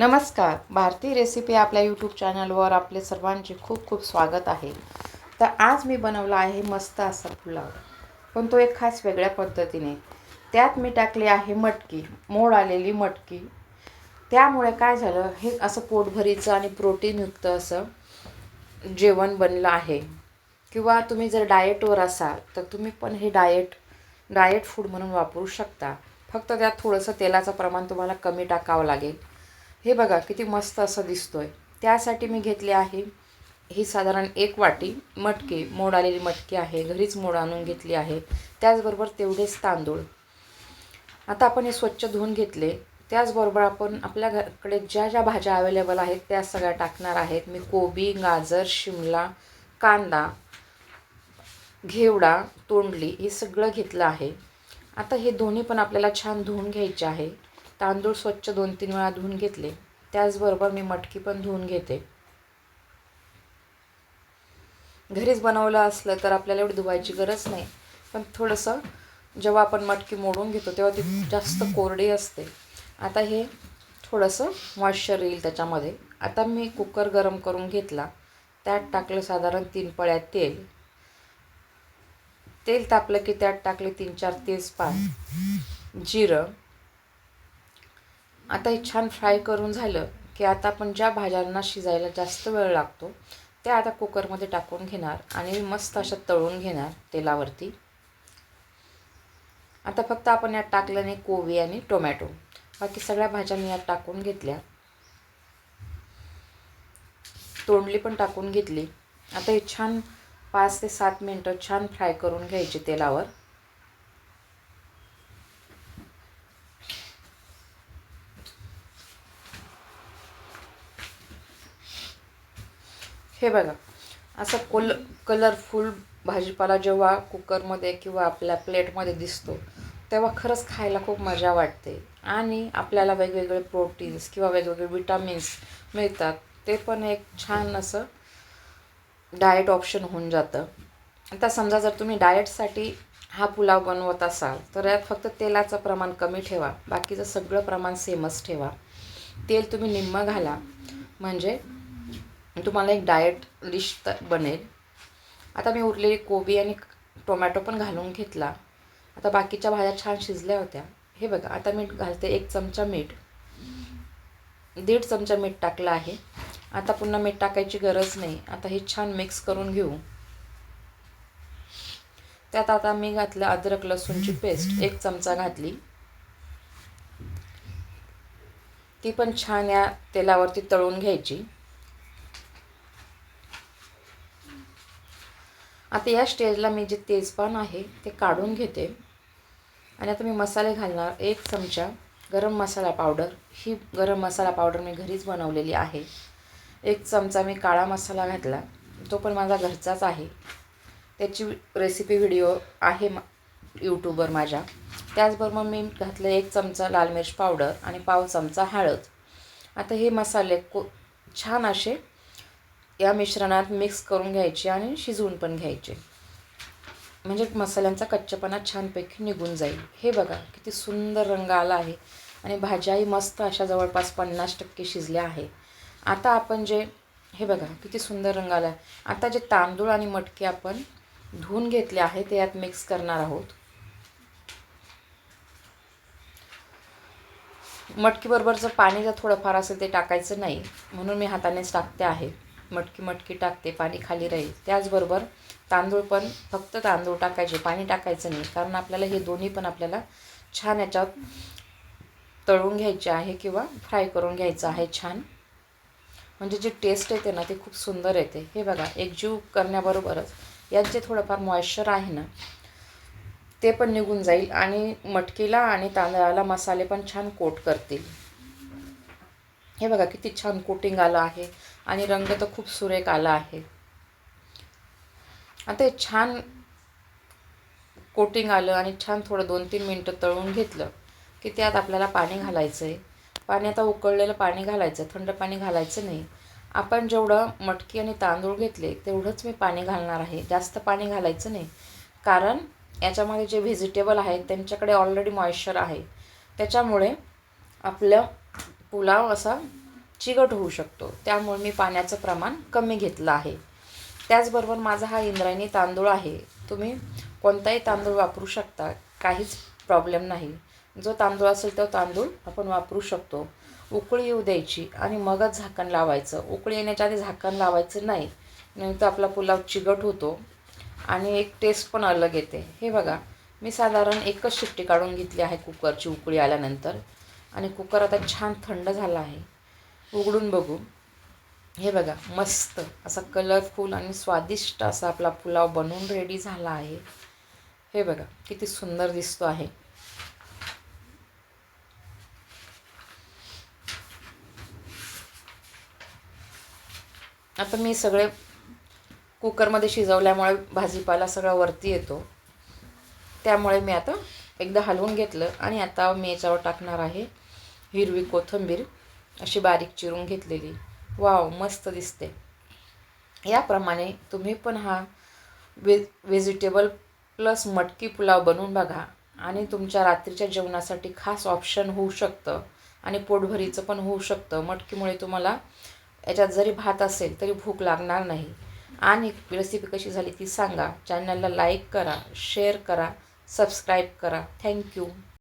नमस्कार. भारतीय रेसिपी आपल्या यूट्यूब चॅनलवर आपले सर्वांचे खूप खूप स्वागत आहे. तर आज मी बनवला आहे मस्त असा पुलाव. पण तो एक खास वेगळ्या पद्धतीने. त्यात मी टाकली आहे मटकी. मोड आलेली मटकी. त्यामुळे काय झालं हे असं पोटभरीचं आणि प्रोटीनयुक्त असं जेवण बनलं आहे. किंवा तुम्ही जर डाएटवर असाल तर तुम्ही पण हे डाएट डाएट फूड म्हणून वापरू शकता. फक्त त्यात थोडंसं तेलाचं प्रमाण तुम्हाला कमी टाकावं लागेल. हे बघा किती मस्त असं दिसतोय. त्यासाठी मी घेतले आहे ही साधारण एक वाटी मटकी. मोड आलेली मटकी आहे घरीच मोड आणून घेतली आहे. त्याचबरोबर तेवढेच तांदूळ. आता आपण हे स्वच्छ धुवून घेतले. त्याचबरोबर आपण आपल्या घराकडे ज्या ज्या भाज्या अवेलेबल आहेत त्या सगळ्या टाकणार आहेत. मी कोबी गाजर शिमला कांदा घेवडा तोंडली हे सगळं घेतलं आहे. आता हे दोन्ही पण आपल्याला छान धुवून घ्यायचे आहे. तांदूळ स्वच्छ दोन तीन वेळा धुवून घेतले. त्याचबरोबर मी मटकी पण धुवून घेते. घरीच बनवलं असलं तर आपल्याला एवढी धुवायची गरज नाही. पण थोडंसं जेव्हा आपण मटकी मोडून घेतो तेव्हा ती जास्त कोरडी असते. आता हे थोडंसं मॉइश्चर येईल त्याच्यामध्ये. आता मी कुकर गरम करून घेतला. त्यात टाकलं साधारण तीन पळ्या तेल. तेल तापलं की त्यात टाकले तीन चार तेजपान. जिरं. आता हे छान फ्राय करून झालं की आता आपण ज्या भाज्यांना शिजायला जास्त वेळ लागतो त्या आता कुकरमध्ये टाकून घेणार आणि मस्त अशा तळून घेणार तेलावरती. आता फक्त आपण यात टाकल्याने कोबी आणि टोमॅटो बाकी सगळ्या भाज्या मी यात टाकून घेतल्या. तोंडली पण टाकून घेतली. आता हे छान पाच ते सात मिनटं छान फ्राय करून घ्यायची तेलावर. हे बघा. असं कोल कलरफुल भाजीपाला जेव्हा कुकरमध्ये किंवा आपल्या प्लेटमध्ये दिसतो तेव्हा खरंच खायला खूप मजा वाटते. आणि आपल्याला वेगवेगळे प्रोटीन्स किंवा वेगवेगळे विटामिन्स मिळतात. ते पण एक छान असं डाएट ऑप्शन होऊन जातं. आता समजा जर तुम्ही डाएटसाठी हा पुलाव बनवत असाल तर यात फक्त तेलाचं प्रमाण कमी ठेवा. बाकीचं सगळं प्रमाण सेमच ठेवा. तेल तुम्ही निम्मं घाला. म्हणजे तुम्हाला एक डाएट लिश तर बनेल. आता मी उरलेली कोबी आणि टोमॅटो पण घालून घेतला. आता बाकीच्या भाज्या छान शिजल्या होत्या. हे बघा आता मीठ घालते एक चमचा मीठ. दीड चमचा मीठ टाकलं आहे. आता पुन्हा मीठ टाकायची गरज नाही. आता हे छान मिक्स करून घेऊ. त्यात आता मी घातलं अद्रक लसूणची पेस्ट एक चमचा घातली. ती पण छान या तेलावरती तळून घ्यायची. आता या स्टेजला मी जे तेजपान आहे ते काढून घेते. आणि आता मी मसाले घालणार एक चमचा गरम मसाला पावडर. ही गरम मसाला पावडर मी घरीच बनवलेली आहे. एक चमचा मी काळा मसाला घातला. तो पण माझा घरचाच आहे. त्याची रेसिपी व्हिडिओ आहे म यूट्यूबवर माझ्या. त्याचबरोबर मी घातलं एक चमचा लाल मिरच पावडर आणि पाव चमचा हळद. आता हे मसाले को छान असे या मिश्रणात मिक्स करून घ्यायचे आणि शिजवून पण घ्यायचे. म्हणजे मसाल्यांचा कच्चेपणा छानपैकी निघून जाईल. हे बघा किती सुंदर रंग आला आहे. आणि भाज्याही मस्त अशा जवळपास पन्नास टक्के शिजल्या आहे. आता आपण जे हे बघा किती सुंदर रंग आला. आहे आता जे तांदूळ आणि मटके आपण धुवून घेतले आहे ते यात मिक्स करणार आहोत. मटकीबरोबरचं पाणी जर थोडंफार असेल ते टाकायचं नाही. म्हणून मी हातानेच टाकते आहे. मटकी मटकी टाकते पाणी खाली राहील. त्याचबरोबर तांदूळ पण फक्त तांदूळ टाकायचे पाणी टाकायचं नाही. कारण आपल्याला हे दोन्ही पण आपल्याला छान याच्यात तळून घ्यायचे आहे किंवा फ्राय करून घ्यायचं आहे छान. म्हणजे जी टेस्ट येते ना ती खूप सुंदर येते. हे बघा एकजीव करण्याबरोबरच यात जे थोडंफार मॉइश्चर आहे ना ते पण निघून जाईल आणि मटकीला आणि तांदळाला मसाले पण छान कोट करतील. हे बघा किती छान कोटिंग आलं आहे. आणि रंग तर खूप सुरेख आला आहे. आता हे छान कोटिंग आलं आणि छान थोडं दोन तीन मिनटं तळून घेतलं की त्यात आपल्याला पाणी घालायचं आहे पाणी आता उकळलेलं पाणी घालायचं थंड पाणी घालायचं नाही. आपण जेवढं मटकी आणि तांदूळ घेतले तेवढंच मी पाणी घालणार आहे. जास्त पाणी घालायचं नाही. कारण याच्यामध्ये जे व्हेजिटेबल आहेत त्यांच्याकडे ऑलरेडी मॉइश्चर आहे. त्याच्यामुळे आपलं पुलाव असा चिकट होऊ शकतो. त्यामुळे मी पाण्याचं प्रमाण कमी घेतलं आहे. त्याचबरोबर माझा हा इंद्रायणी तांदूळ आहे. तुम्ही कोणताही तांदूळ वापरू शकता. काहीच प्रॉब्लेम नाही. जो तांदूळ असेल तो तांदूळ आपण वापरू शकतो. उकळी येऊ द्यायची आणि मगच झाकण लावायचं. उकळी येण्याच्या आधी झाकण लावायचं नाही. नाही तर आपला पुलाव चिकट होतो आणि एक टेस्ट पण अलग येते. हे बघा मी साधारण एकच शिट्टी काढून घेतली आहे कुकरची उकळी आल्यानंतर. आणि कुकर आता छान थंड झाला आहे. उघडून बघू. हे बघा मस्त असा कलरफुल आणि स्वादिष्ट असा आपला पुलाव बनवून रेडी झाला आहे. हे बघा किती सुंदर दिसतो आहे. आता मी सगळे कुकरमध्ये शिजवल्यामुळे भाजीपाला सगळा वरती येतो. त्यामुळे मी आता एकदा हलवून घेतलं आणि आता मी याच्यावर टाकणार आहे हिरवी कोथिंबीर. अशी बारीक चिरून घेतलेली. वाव मस्त दिसते. याप्रमाणे तुम्ही पण हा वे व्हेजिटेबल प्लस मटकी पुलाव बनवून बघा. आणि तुमच्या रात्रीच्या जेवणासाठी खास ऑप्शन होऊ शकतं. आणि पोटभरीचं पण होऊ शकतं. मटकीमुळे तुम्हाला याच्यात जरी भात असेल तरी भूक लागणार नाही. आणि रेसिपी कशी झाली ती सांगा. चॅनलला लाईक करा शेअर करा सबस्क्राईब करा. थँक्यू